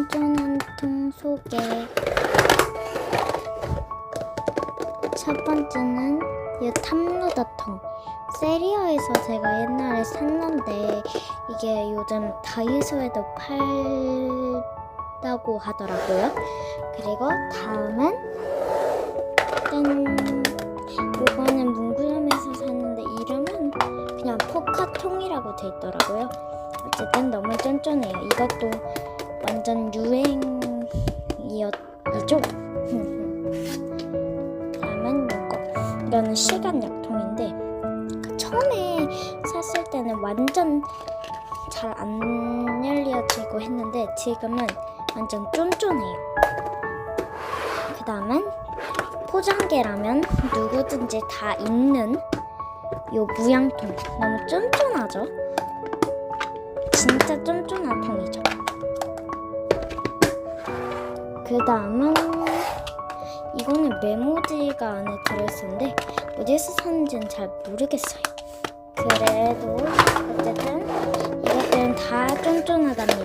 쫀쫀한 통 속에 첫 번째는 이 탑루더통 세리아에서 제가 옛날에 샀는데 이게 요즘 다이소에도 팔다고 하더라고요. 그리고 다음은 짠 이거는 문구점에서 샀는데 이름은 그냥 포카통이라고 돼 있더라고요. 어쨌든 너무 쫀쫀해요. 이것도 완전 유행이었죠. 다음은 이거. 이거는 시간 약통인데 그 처음에 샀을 때는 완전 잘 안 열려지고 했는데 지금은 완전 쫀쫀해요. 그 다음은 포장계라면 누구든지 다 있는 요 무양통 너무 쫀쫀하죠? 진짜 쫀쫀한 통이죠. 그 다음은 이거는 메모지가 안에 들어있었는데 어디서 샀는지는 잘 모르겠어요. 그래도 어쨌든 이것들은 다 안녕.